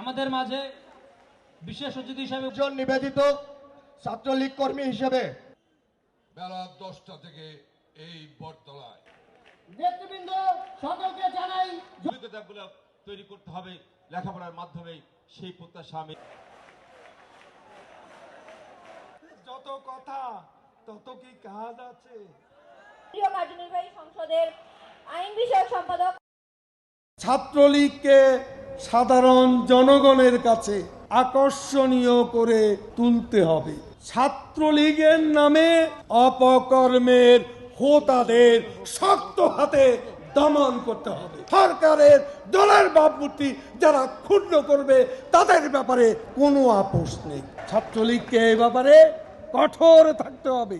আমাদের মাঝে বিশেষ অতিথি হিসাবে একজন নিবেদিত ছাত্রলীগ কর্মী হিসেবে বেলা দশটা থেকে এই বটতলায়। নেতৃবৃন্দ সকলকে জানাই যোগ্যতাগুলো তৈরি করতে হবে লেখাপড়ার মাধ্যমে সেই প্রত্যাশা আমি যত কথা তত কি কাজ আছে? প্রিয় কার্যনির্বাহী সংসদের ছাত্রলীগকে সাধারণ জনগণের কাছে আকর্ষণীয় করে তুলতে হবে। ছাত্রলীগের নামে অপকর্মের হোতাদের শক্ত হাতে দমন করতে হবে। সরকারের দলের ভাবমূর্তি যারা ক্ষুণ্ণ করবে, তাদের ব্যাপারে কোনো আপোষ নেই। ছাত্রলীগকে এ ব্যাপারে কঠোর থাকতে হবে।